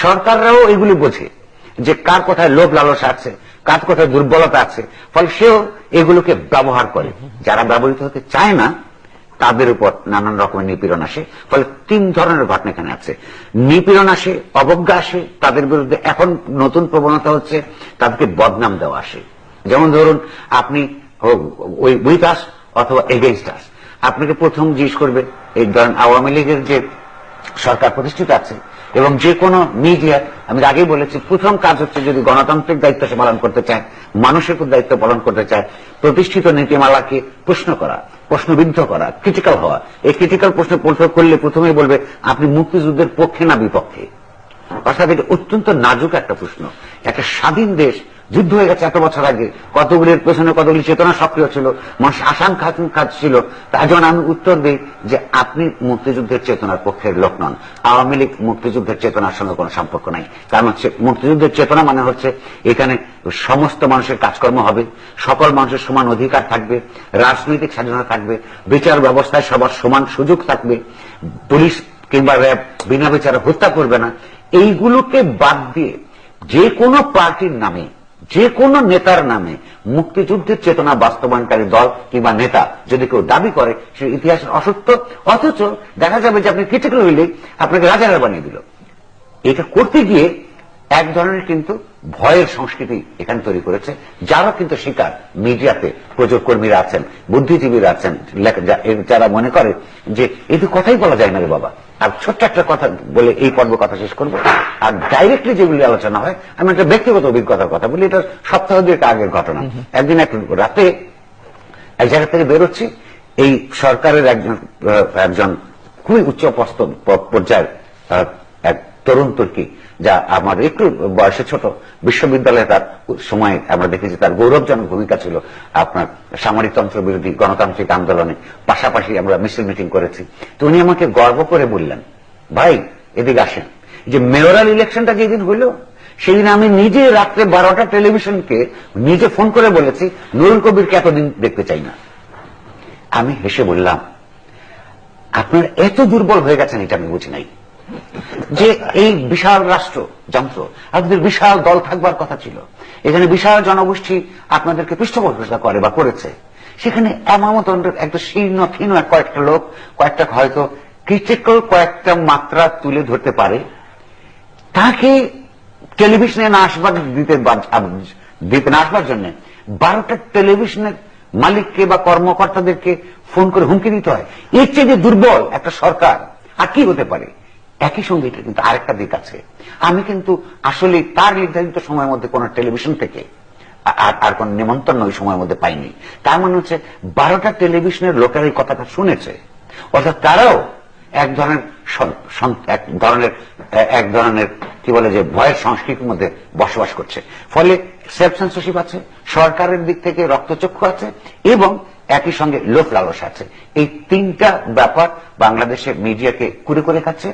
সরকাররাও এগুলি বোঝে যে কার কোথায় লোভ লালসা আছে, কার কোথায় দুর্বলতা আছে, ফলে সেও এগুলোকে ব্যবহার করে। যারা ব্যবহৃত হতে চায় না, তাদের উপর নানান রকমের নিপীড়ন আসে, ফলে তিন ধরনের ঘটনা এখানে আছে। নিপীড়ন আসে, অবজ্ঞা আসে, তাদের বিরুদ্ধে এখন নতুন প্রবণতা হচ্ছে তাদেরকে বদনাম দেওয়া আসে। যেমন ধরুন, আপনি উইথ আস অথবা এগেনস্ট আস আপনাকে প্রথম জিজ্ঞেস করবে, এই ধরেন আওয়ামী লীগের যে সরকার প্রতিষ্ঠিত আছে। এবং যে কোনো মিডিয়া আমি আগেই বলেছি, প্রথম কাজ হচ্ছে যদি গণতান্ত্রিক দায়িত্ব সে পালন করতে চায়, মানুষের দায়িত্ব পালন করতে চায়, প্রতিষ্ঠিত নীতিমালাকে প্রশ্ন করা, প্রশ্নবিদ্ধ করা ক্রিটিক্যাল হওয়া। এই ক্রিটিক্যাল প্রশ্ন প্রশ্ন করলে প্রথমেই বলবে, আপনি মুক্তিযুদ্ধের পক্ষে না বিপক্ষে? অর্থাৎ এটা অত্যন্ত নাজুক একটা প্রশ্ন। একটা স্বাধীন দেশ যুদ্ধ হয়ে গেছে এত বছর আগে। কতগুলির পেছনে, কতগুলি চেতনা সক্রিয় ছিল মানুষ আশঙ্কা আকাঙ্ক্ষা ছিল। তা যখন আমি উত্তর দিই যে আপনি মুক্তিযুদ্ধের চেতনার পক্ষের লোক নন। আওয়ামী লীগ মুক্তিযুদ্ধের চেতনার সঙ্গে কোনো সম্পর্ক নাই। কারণ হচ্ছে মুক্তিযুদ্ধের চেতনা মানে হচ্ছে এখানে সমস্ত মানুষের কাজকর্ম হবে, সকল মানুষের সমান অধিকার থাকবে, রাজনৈতিক স্বাধীনতা থাকবে, বিচার ব্যবস্থায় সবার সমান সুযোগ থাকবে, পুলিশ কিংবা র্যাব বিনা বিচারে হত্যা করবে না। এইগুলোকে বাদ দিয়ে যে কোনো পার্টির নামে যে কোনো নেতার নামে মুক্তিযুদ্ধের চেতনা বাস্তবায়নকারী দল কিংবা নেতা যদি কেউ দাবি করে, সে ইতিহাসের অসত্য, অথচ দেখা যাবে যে আপনি ক্রিটিক্যাল হইলে আপনাকে রাজারা বানিয়ে দিল। এটা করতে গিয়ে এক ধরনের কিন্তু ভয়ের সংস্কৃতি এখানে তৈরি করেছে যারা কিন্তু শিকার মিডিয়াতে প্রযোগ কর্মীরা আছেন বুদ্ধিজীবীরা আছেন যারা মনে করে যে এতে কথাই বলা যায় না রে বাবা। আর ছোট্ট একটা কথা বলে এই পর্ব কথা শেষ করব। আর ডাইরেক্টলি যেগুলি আলোচনা হয় আমি একটা ব্যক্তিগত অভিজ্ঞতার কথা বলি এটা সপ্তাহ দুয়েক আগের ঘটনা। একদিন এক রাতে এক জায়গা থেকে বেরোচ্ছি এই সরকারের একজন একজন খুবই উচ্চ পর্যায়ের এক তরুণ তুর্কি, যা আমার একটু বয়সে ছোট, বিশ্ববিদ্যালয়ে তার সময় আমরা দেখেছি তার গৌরবজনক ভূমিকা ছিল আপনার সামরিকতন্ত্র বিরোধী গণতান্ত্রিক আন্দোলনে। পাশাপাশি আমরা মিছিল মিটিং করেছি। তো উনি আমাকে গর্ব করে বললেন, ভাই, এদিকে আসেন। যে মেয়রাল ইলেকশনটা যেদিন হইল, সেদিন আমি নিজে রাত্রে বারোটা টেলিভিশনকে নিজে ফোন করে বলেছি, নুরুল কবিরকে এতদিন দেখতে চাই না। আমি হেসে বললাম, আপনার এত দুর্বল হয়ে গেছেন, এটা আমি বুঝি নাই। যে এই বিশাল রাষ্ট্র, যন্ত্র আপনাদের বিশাল দল থাকবার কথা ছিল, এখানে বিশাল জনগোষ্ঠী আপনাদেরকে পৃষ্ঠপোষকতা করে বা করেছে, সেখানে এমন একটা শীর্ণ, ক্ষীণ কয়েকটা লোক, কয়েকটা হয়তো ক্রিটিক্যাল কয়েকটা মাত্রা তুলে ধরতে পারে, তাকে টেলিভিশনে না আসবার দিতে দিতে না আসবার জন্য বারোটা টেলিভিশনের মালিককে বা কর্মকর্তাদেরকে ফোন করে হুমকি দিতে হয়। এর চেয়ে যে দুর্বল একটা সরকার, আর কি হতে পারে? একই সঙ্গে এটা কিন্তু আরেকটা দিক আছে। আমি কিন্তু আসলে তার নির্ধারিত সময়ের মধ্যে কোন টেলিভিশন থেকে আর আর কোন নিমন্ত্রণ ওই সময়ের মধ্যে পাইনি। তার মানে হচ্ছে বারোটা টেলিভিশনের লোকের এই কথাটা শুনেছে। অর্থাৎ তারাও এক ধরনের এক ধরনের এক ধরনের কি বলে যে ভয়ের সংস্কৃতির মধ্যে বসবাস করছে। ফলে সেলফ সেন্সরশিপ আছে, সরকারের দিক থেকে রক্তচক্ষু আছে এবং একই সঙ্গে লোক লালসা আছে। এই তিনটা ব্যাপার বাংলাদেশের মিডিয়াকে কুড়ে করে খাচ্ছে।